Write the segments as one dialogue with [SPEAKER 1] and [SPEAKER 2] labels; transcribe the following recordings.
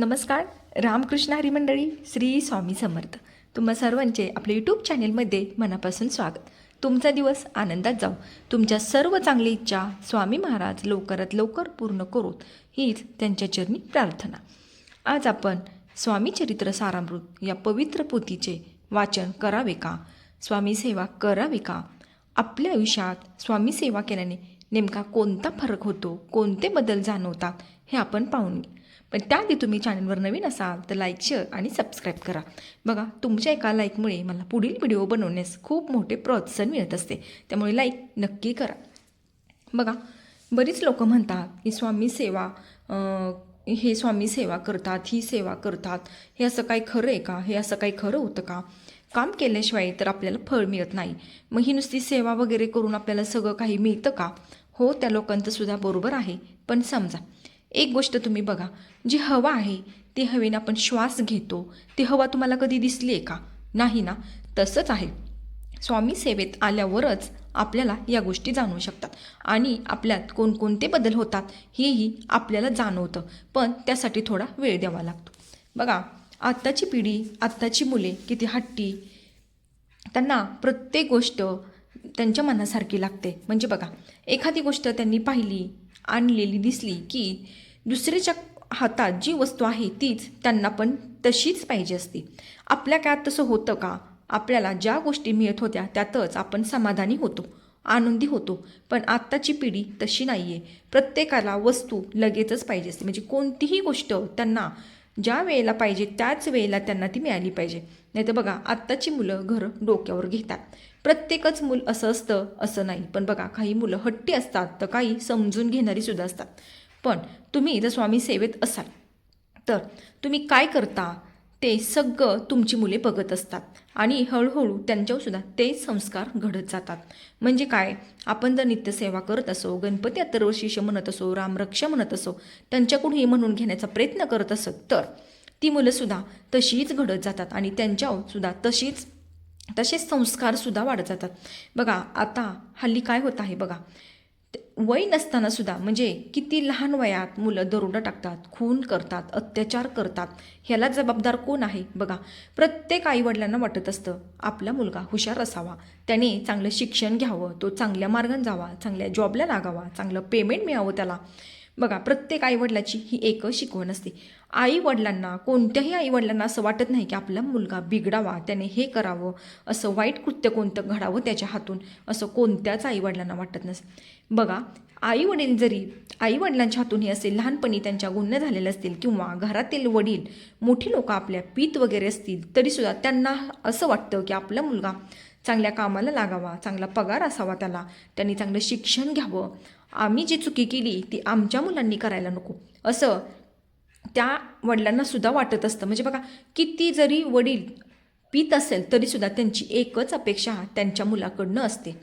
[SPEAKER 1] नमस्कार रामकृष्ण हरिमंडळी श्री स्वामी समर्थ. तुम्हा सर्वांचे आपल्या यूट्यूब चॅनेलमध्ये मनापासून स्वागत. तुमचा दिवस आनंदात जाऊ तुमच्या सर्व चांगली इच्छा स्वामी महाराज लवकरात लवकर पूर्ण करोत हीच त्यांच्या चरणी प्रार्थना. आज आपण स्वामी चरित्र सारामृत या पवित्र पोथीचे वाचन करावे का? स्वामी सेवा करावी का? आपल्या आयुष्यात स्वामी सेवा केल्याने नेमका कोणता फरक होतो? कोणते बदल जाणवतात? हे आपण पाहून घेऊ पण त्याआधी तुम्ही चॅनलवर नवीन असाल तर लाईक शेअर आणि सबस्क्राईब करा. बघा तुमच्या एका लाईकमुळे मला पुढील व्हिडिओ बनवण्यास खूप मोठे प्रोत्साहन मिळत असते. त्यामुळे लाईक नक्की करा. बघा बरीच लोक म्हणतात की स्वामी सेवा हे स्वामी सेवा करतात ही सेवा करतात. हे असं काही खरं आहे का? हे असं काही खरं होतं का? काम केल्याशिवाय तर आपल्याला फळ मिळत नाही. मग ही नुसती सेवा वगैरे करून आपल्याला सगळं काही मिळतं का? हो त्या लोकांचं सुद्धा बरोबर आहे. पण समजा एक गोष्ट तुम्ही बघा जी हवा आहे ती हवेने आपण श्वास घेतो ती हवा तुम्हाला कधी दिसली आहे का? नाही ना? तसंच आहे. स्वामी सेवेत आल्यावरच आपल्याला या गोष्टी जाणवू शकतात आणि आपल्यात कोणकोणते बदल होतात हेही आपल्याला जाणवतं. पण त्यासाठी थोडा वेळ द्यावा लागतो. बघा आत्ताची पिढी आत्ताची मुले किती हट्टी त्यांना प्रत्येक गोष्ट त्यांच्या मनासारखी लागते. म्हणजे बघा एखादी गोष्ट त्यांनी पाहिली आणलेली दिसली की दुसऱ्याच्या हातात जी वस्तू आहे तीच त्यांना पण तशीच पाहिजे असते. आपल्या काळात तसं होतं का? आपल्याला ज्या गोष्टी मिळत होत्या त्यातच आपण समाधानी होतो आनंदी होतो. पण आत्ताची पिढी तशी नाही आहे प्रत्येकाला वस्तू लगेचच पाहिजे असते. म्हणजे कोणतीही गोष्ट त्यांना ज्या वेळेला पाहिजे त्याच वेळेला त्यांना ती मिळाली पाहिजे. नाही तर बघा आत्ताची मुलं घरं डोक्यावर घेतात. प्रत्येकच मूल असं असतं असं नाही. पण बघा काही मुलं हट्टी असतात तर काही समजून घेणारी सुद्धा असतात. पण तुम्ही जर स्वामी सेवेत असाल. तर तुम्ही काय करता? ते सगळं तुमची मुले बघत असतात. आणि हळूहळू त्यांच्यावर सुद्धा ते संस्कार घडत जातात. म्हणजे काय? आपण जर नित्यसेवा करत असो गणपती अथर्वशीर्ष म्हणत असो रामरक्षा म्हणत असो त्यांच्याकडून हे म्हणून घेण्याचा प्रयत्न करत असत तर ती मुलंसुद्धा तशीच घडत जातात आणि त्यांच्यावर सुद्धा तशीच तसेच संस्कारसुद्धा वाढत जातात. बघा आता हल्ली काय होत आहे बघा. वय नसताना सुद्धा म्हणजे किती लहान वयात मुलं दरोडा टाकतात खून करतात अत्याचार करतात ह्याला जबाबदार कोण आहे? बघा प्रत्येक आईवडिलांना वाटत असतं आपला मुलगा हुशार असावा. त्याने चांगलं शिक्षण घ्यावं तो चांगल्या मार्गाने जावा चांगल्या जॉबला लागावा चांगलं पेमेंट मिळावं त्याला. बघा प्रत्येक आईवडिलाची ही एक शिकवण असते. आईवडिलांना कोणत्याही आईवडिलांना असं वाटत नाही की आपला मुलगा बिघडावा त्याने हे करावं असं वाईट कृत्य कोणतं घडावं त्याच्या हातून असं कोणत्याच आईवडिलांना वाटत नसतं. बघा आईवडील जरी आईवडिलांच्या हातून हे असेल लहानपणी त्यांच्या गुन्हे झालेले असतील किंवा घरातील वडील मोठी लोक आपल्या पीत वगैरे असतील तरीसुद्धा त्यांना असं वाटतं की आपला मुलगा चांगल्या कामाला लागावा चांगला पगार असावा त्याला त्यांनी चांगलं शिक्षण घ्यावं आम्ही जी चुकी केली ती आमच्या मुलांनी करायला नको. असं त्या वडिलांनासुद्धा वाटत असतं. म्हणजे बघा किती जरी वडील पित असेल तरीसुद्धा त्यांची एकच अपेक्षा त्यांच्या मुलाकडनं असते.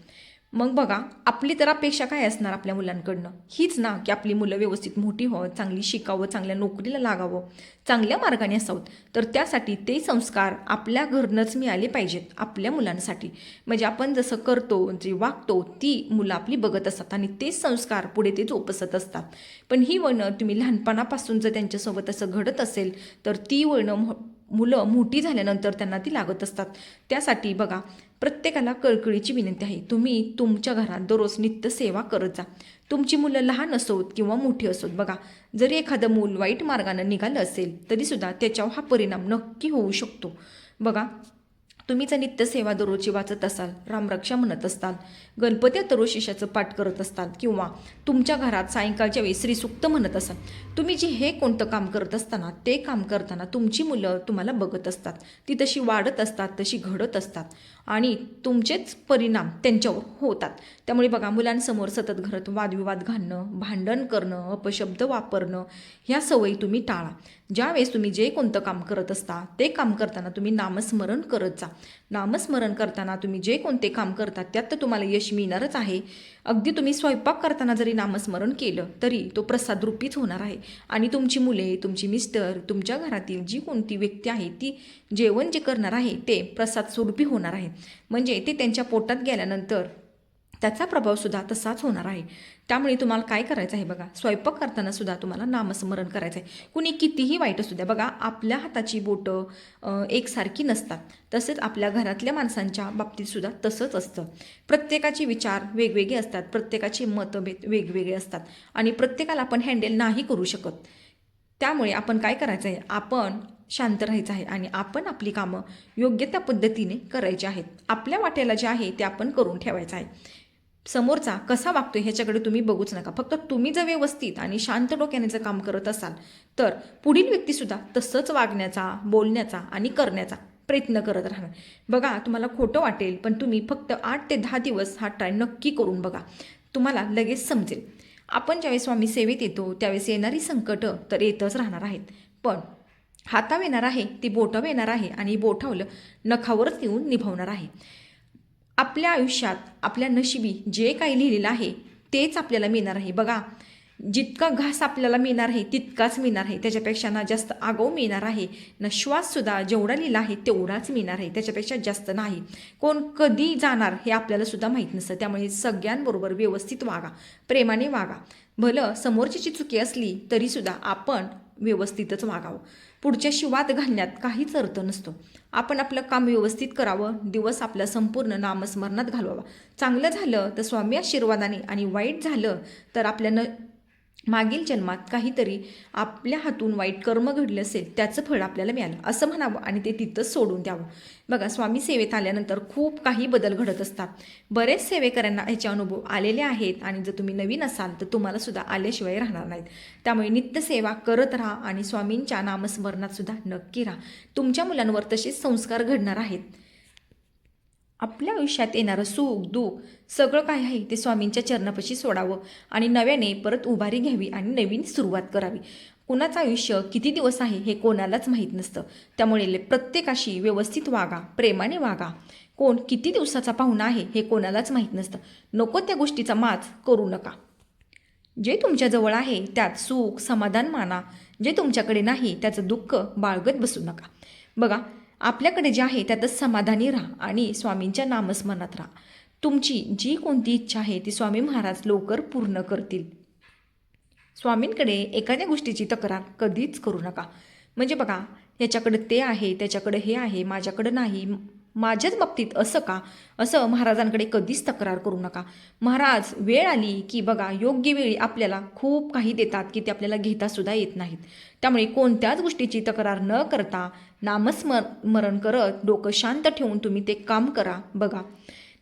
[SPEAKER 1] मग बघा आपली तर अपेक्षा काय असणार आपल्या मुलांकडनं? हीच ना की आपली मुलं व्यवस्थित मोठी व्हावं चांगली शिकावं चांगल्या नोकरीला लागावं चांगल्या मार्गाने असावं. तर त्यासाठी ते संस्कार आपल्या घरनंच मिळाले पाहिजेत आपल्या मुलांसाठी. म्हणजे आपण जसं करतो जे वागतो ती मुलं आपली बघत असतात आणि तेच संस्कार पुढे ते जोपसत असतात. पण ही वळणं तुम्ही लहानपणापासून जर त्यांच्यासोबत असं घडत असेल तर ती वळणं मुलं मोठी झाल्यानंतर त्यांना ती लागत असतात. त्यासाठी बघा प्रत्येकाला कळकळीची विनंती आहे. तुम्ही तुमच्या घरात दररोज नित्य सेवा करत जा. तुमची मुलं लहान असोत किंवा मोठी असोत बघा जरी एखादं मूल वाईट मार्गानं निघालं असेल तरीसुद्धा त्याच्यावर हा परिणाम नक्की होऊ शकतो. बघा तुम्ही जर नित्यसेवा दररोजची वाचत असाल रामरक्षा म्हणत असताल गणपती अथर्वशीर्षाचं पाठ करत असताल किंवा तुमच्या घरात सायंकाळच्या वेळी श्रीसुक्त म्हणत असाल तुम्ही जे हे कोणतं काम करत असताना ते काम करताना तुमची मुलं तुम्हाला बघत असतात. ती तशी वाढत असतात तशी घडत असतात. आणि तुमचेच परिणाम त्यांच्यावर होतात. त्यामुळे बघा मुलांसमोर सतत घरात वादविवाद घालणं भांडण करणं अपशब्द वापरणं ह्या सवयी तुम्ही टाळा. ज्यावेळेस तुम्ही जे कोणतं काम करत असता ते काम करताना तुम्ही नामस्मरण करत जा. नामस्मरण करताना तुम्ही जे कोणते काम करता त्यात तर तुम्हाला यश मिळणारच आहे. अगदी तुम्ही स्वयंपाक करताना जरी नामस्मरण केलं तरी तो प्रसादरूपीच होणार आहे. आणि तुमची मुले तुमची मिस्टर तुमच्या घरातील जी कोणती व्यक्ती आहे ती जेवण जे करणार आहे ते प्रसाद स्वरूपी होणार आहे. म्हणजे ते त्यांच्या पोटात गेल्यानंतर त्याचा प्रभावसुद्धा तसाच होणार आहे. त्यामुळे तुम्हाला काय करायचं आहे बघा? स्वयंपाक करताना सुद्धा तुम्हाला नामस्मरण करायचं आहे कुणी कितीही वाईट असू द्या बघा आपल्या हाताची बोटं एकसारखी नसतात. तसेच आपल्या घरातल्या माणसांच्या बाबतीतसुद्धा तसंच असतं. प्रत्येकाचे विचार वेगवेगळे असतात. प्रत्येकाचे मतभेद वेगवेगळे असतात. आणि प्रत्येकाला आपण हँडल नाही करू शकत. त्यामुळे आपण काय करायचं आहे आपण शांत राहायचं आहे आणि आपण आपली कामं योग्य त्या पद्धतीने करायची आहेत. आपल्या वाट्याला जे आहे ते आपण करून ठेवायचं आहे. समोरचा कसा वागतो ह्याच्याकडे तुम्ही बघूच नका. फक्त तुम्ही जर व्यवस्थित आणि शांत डोक्याने जर काम करत असाल तर पुढील व्यक्तीसुद्धा तसंच वागण्याचा बोलण्याचा आणि करण्याचा प्रयत्न करत राहणार. बघा तुम्हाला खोटं वाटेल पण तुम्ही फक्त आठ ते दहा दिवस हा ट्राय नक्की करून बघा. तुम्हाला लगेच समजेल. आपण ज्यावेळेस स्वामी सेवेत येतो त्यावेळेस येणारी संकटं तर येतच राहणार आहेत. पण हाताव येणार आहे ती बोटाव येणार आहे आणि बोटावलं नखावरच येऊन निभावणार आहे. आपल्या आयुष्यात आपल्या नशिबी जे काही लिहिलेलं आहे तेच आपल्याला मिळणार आहे. बघा जितका घास आपल्याला मिळणार आहे तितकाच मिळणार आहे. त्याच्यापेक्षा ना जास्त आगाऊ मिळणार आहे ना श्वाससुद्धा जेवढा लिहिला आहे तेवढाच मिळणार आहे. त्याच्यापेक्षा जास्त नाही. कोण कधी जाणार हे आपल्याला सुद्धा माहीत नसतं. त्यामुळे सगळ्यांबरोबर व्यवस्थित वागा प्रेमाने वागा. भलं समोरची चुकी असली तरीसुद्धा आपण व्यवस्थितच वागावं. पुढच्याशी वाद घालण्यात काहीच अर्थ नसतो. आपण आपलं काम व्यवस्थित करावं दिवस आपला संपूर्ण नामस्मरणात घालवावा. चांगलं झालं तर स्वामी आशीर्वादाने आणि वाईट झालं तर आपल्या न मागील जन्मात काहीतरी आपल्या हातून वाईट कर्म घडले असेल त्याचं फळ आपल्याला मिळालं. असं म्हणावं आणि ते तिथंच सोडून द्यावं. बघा स्वामी सेवेत आल्यानंतर खूप काही बदल घडत असतात. बरेच सेवेकऱ्यांना ह्याचे अनुभव आलेले आहेत आणि जर तुम्ही नवीन असाल तर तुम्हाला सुद्धा आल्याशिवाय राहणार नाहीत. त्यामुळे नित्यसेवा करत राहा आणि स्वामींच्या नामस्मरणात सुद्धा नक्की राहा. तुमच्या मुलांवर तसेच संस्कार घडणार आहेत. आपल्या आयुष्यात येणारं सुख दुःख सगळं काय आहे ते स्वामींच्या चरणापाशी सोडावं आणि नव्याने परत उभारी घ्यावी आणि नवीन सुरुवात करावी. कुणाचं आयुष्य किती दिवस आहे हे कोणालाच माहीत नसतं. त्यामुळे प्रत्येकाशी व्यवस्थित वागा प्रेमाने वागा. कोण किती दिवसाचा पाहुणा आहे हे कोणालाच माहीत नसतं. नको त्या गोष्टीचा माच करू नका. जे तुमच्याजवळ आहे त्यात सुख समाधान माना. जे तुमच्याकडे नाही त्याचं दुःख बाळगत बसू नका. बघा आपल्याकडे जे आहे त्यातच समाधानी राहा आणि स्वामींच्या नामस्मरणात राहा. तुमची जी कोणती इच्छा आहे ती स्वामी महाराज लवकर पूर्ण करतील. स्वामींकडे एखाद्या गोष्टीची तक्रार कधीच करू नका. म्हणजे बघा याच्याकडे ते आहे त्याच्याकडे हे आहे माझ्याकडं नाही माझ्याच बाबतीत असं का? असं महाराजांकडे कधीच तक्रार करू नका. महाराज वेळ आली की बघा योग्य वेळी आपल्याला खूप काही देतात की ते आपल्याला घेतासुद्धा येत नाहीत. त्यामुळे कोणत्याच गोष्टीची तक्रार न करता नामस्मर मरण करत डोकं शांत ठेवून तुम्ही ते काम करा बघा.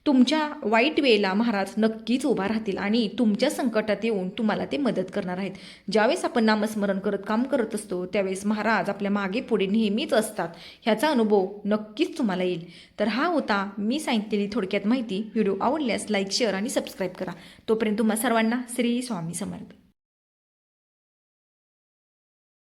[SPEAKER 1] तुमच्या वाईट वेळेला महाराज नक्कीच उभा राहतील आणि तुमच्या संकटात येऊन तुम्हाला ते मदत करणार आहेत. ज्यावेळेस आपण नामस्मरण करत काम करत असतो त्यावेळेस महाराज आपल्या मागे पुढे नेहमीच असतात. ह्याचा अनुभव नक्कीच तुम्हाला येईल. तर हा होता मी सांगितलेली थोडक्यात माहिती. व्हिडिओ आवडल्यास लाईक शेअर आणि सबस्क्राईब करा. तोपर्यंत तुम्हा सर्वांना श्री स्वामी समर्थ.